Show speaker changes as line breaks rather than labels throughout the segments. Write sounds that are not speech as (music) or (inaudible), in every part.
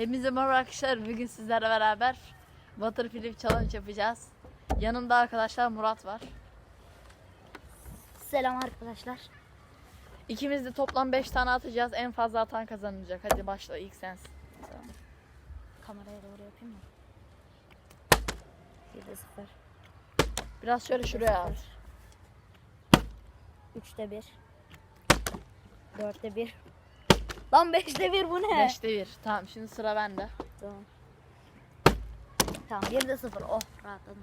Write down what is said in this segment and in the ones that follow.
Hepinize merhaba arkadaşlar. Bugün sizlerle beraber Butterflip Challenge yapacağız. Yanımda arkadaşlar Murat var.
Selam arkadaşlar.
İkimiz de toplam 5 tane atacağız. En fazla atan kazanacak. Hadi başla ilk sensin.
Kameraya doğru yapayım mı? 1'de 0.
Biraz şöyle şuraya al.
3'te 1. 4'te 1. Lan 5'te 1 bu ne?
5'te 1. Tamam şimdi sıra bende.
Tamam. Tamam 1'de 0. Oh rahatladım.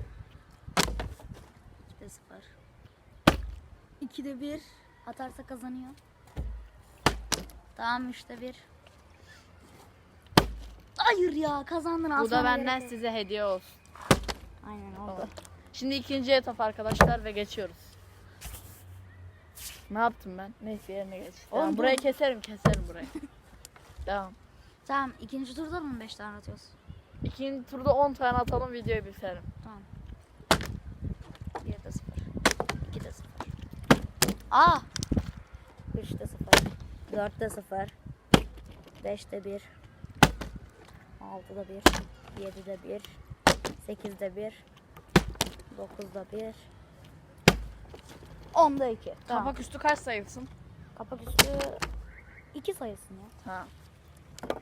3'te 0. 2'de 1. Atarsa kazanıyor. Tamam 3'te 1. Hayır ya kazandın
Bu
aslında.
da benden size hediye olsun.
Aynen oldu.
Tamam. Şimdi ikinci etap arkadaşlar ve geçiyoruz. Ne yaptım ben? Neyse yerine geç. Tamam,
Oğlum,
burayı
dur.
keserim keserim burayı. (laughs) Devam.
Tamam ikinci turda mı 5 tane atıyoruz?
İkinci turda 10 tane atalım videoyu bitirelim.
Tamam. 1'de 0. 2'de 0. Aa! 3'te 0. 4'te 0. 5'te 1. 6'da 1. 7'de 1. 8'de 1. 9'da 1. 10'da 2. Tamam.
Kapak üstü kaç sayılsın?
Kapak üstü 2 sayılsın ya.
Ha.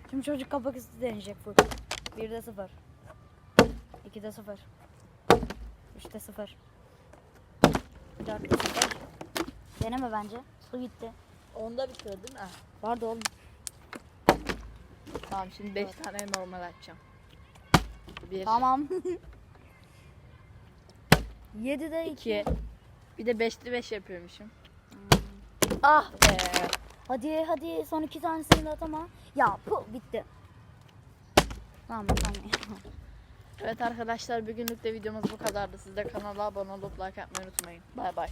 Şimdi çocuk kapak üstü deneyecek bu. 1'de 0. 2'de 0. 3'te 0. 4'te 0. Deneme bence. Su gitti.
Onda bitirdin ha.
Vardı oğlum.
Tamam şimdi 5 tane normal açacağım. 1,
Tamam. 7'de 2.
2, bir de 5'li 5 yapıyormuşum. Ah be.
Hadi hadi son iki tanesini de at ama. Ya bu bitti. Tamam tamam. (laughs)
Evet arkadaşlar bugünlük de videomuz bu kadardı. Siz de kanala abone olup like atmayı unutmayın. Bay bay.